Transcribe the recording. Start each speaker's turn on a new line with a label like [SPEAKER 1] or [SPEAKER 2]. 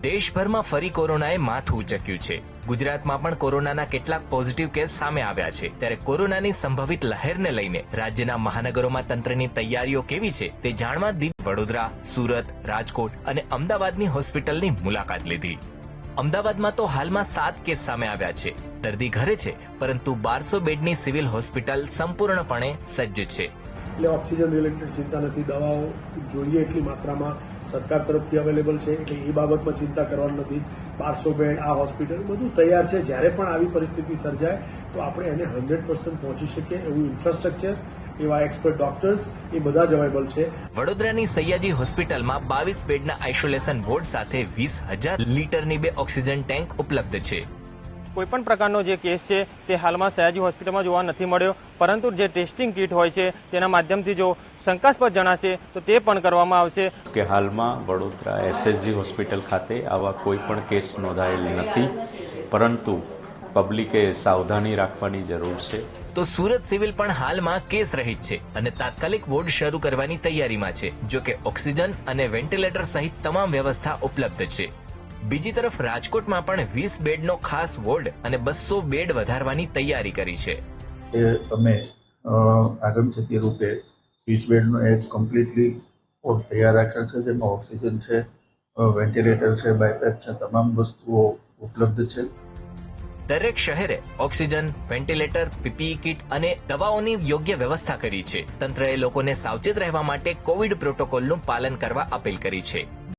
[SPEAKER 1] દેશભરમાં ફરી કોરોનાએ માથું ઉચક્યું છે. ગુજરાતમાં પણ કોરોનાના કેટલાક પોઝિટિવ કેસ સામે આવ્યા છે. ત્યારે કોરોનાની સંભવિત લહેરને લઈને રાજ્યના મહાનગરોમાં તંત્રની તૈયારીઓ કેવી છે તે જાણવા દી વડોદરા, સુરત, રાજકોટ અને અમદાવાદની હોસ્પિટલની મુલાકાત લીધી. અમદાવાદમાં તો હાલમાં સાત કેસ સામે આવ્યા છે. દર્દી ઘરે છે, પરંતુ બારસો બેડની સિવિલ હોસ્પિટલ સંપૂર્ણપણે સજ્જ છે.
[SPEAKER 2] એટલે ઓક્સિજન રિલેટેડ ચિંતા નથી. દવાઓ જોઈએ એટલી માત્રામાં. સરકાર તરફથી અવેલેબલ છે, એટલે એ બાબતમાં ચિંતા કરવાની નથી. બારસો બેડ આ હોસ્પિટલ બધું તૈયાર છે. જ્યારે પણ આવી પરિસ્થિતિ સર્જાય, તો આપણે એને હંડ્રેડ પર્સન્ટ પહોંચી શકીએ એવું ઇન્ફ્રાસ્ટ્રક્ચર એવા એક્સપર્ટ ડોક્ટર્સ એ બધા જ અવેલેબલ છે.
[SPEAKER 1] વડોદરાની સૈયાજી હોસ્પિટલમાં બાવીસ બેડના આઇસોલેશન વોર્ડ સાથે વીસ હજાર લીટરની બે ઓક્સિજન ટેન્ક ઉપલબ્ધ છે.
[SPEAKER 3] કોઈપણ પ્રકારનો જે કેસ છે તે હાલમાં સયાજી હોસ્પિટલમાં જોવા નથી મળ્યો. પરંતુ જે ટેસ્ટિંગ કીટ હોય છે તેના માધ્યમથી જો શંકાસ્પદ જણાશે તો તે પણ કરવામાં આવશે.
[SPEAKER 4] કે હાલમાં વડોદરા એસએસજી હોસ્પિટલ ખાતે આવા કોઈ પણ કેસ નોંધાયેલ નથી. પરંતુ પબ્લિકે સાવધાની રાખવાની જરૂર છે.
[SPEAKER 1] તો સુરત સિવિલ પણ હાલમાં કેસ રહિત છે અને તાત્કાલિક વોર્ડ શરૂ કરવાની તૈયારીમાં છે જો કે ઓક્સિજન અને વેન્ટિલેટર સહિત તમામ વ્યવસ્થા ઉપલબ્ધ છે. બીજી તરફ રાજકોટમાં પણ વીસ બેડનો ખાસ વોર્ડ અને બસો બેડ વધારવાની તૈયારી કરી છે.
[SPEAKER 5] એ અમે આગમચેતી રૂપે વીસ બેડનો એક કમ્પ્લીટલી વોર્ડ તૈયાર રાખેલ છે જેમાં ઓક્સિજન છે વેન્ટિલેટર છે બાયપેપ છે તમામ વસ્તુઓ ઉપલબ્ધ છે.
[SPEAKER 1] દરેક શહેરે ઓક્સિજન વેન્ટિલેટર પીપીઈ કિટ અને દવાઓની યોગ્ય વ્યવસ્થા કરી છે. તંત્રએ લોકોને સાવચેત રહેવા માટે કોવિડ પ્રોટોકોલનું પાલન કરવા અપીલ કરી છે.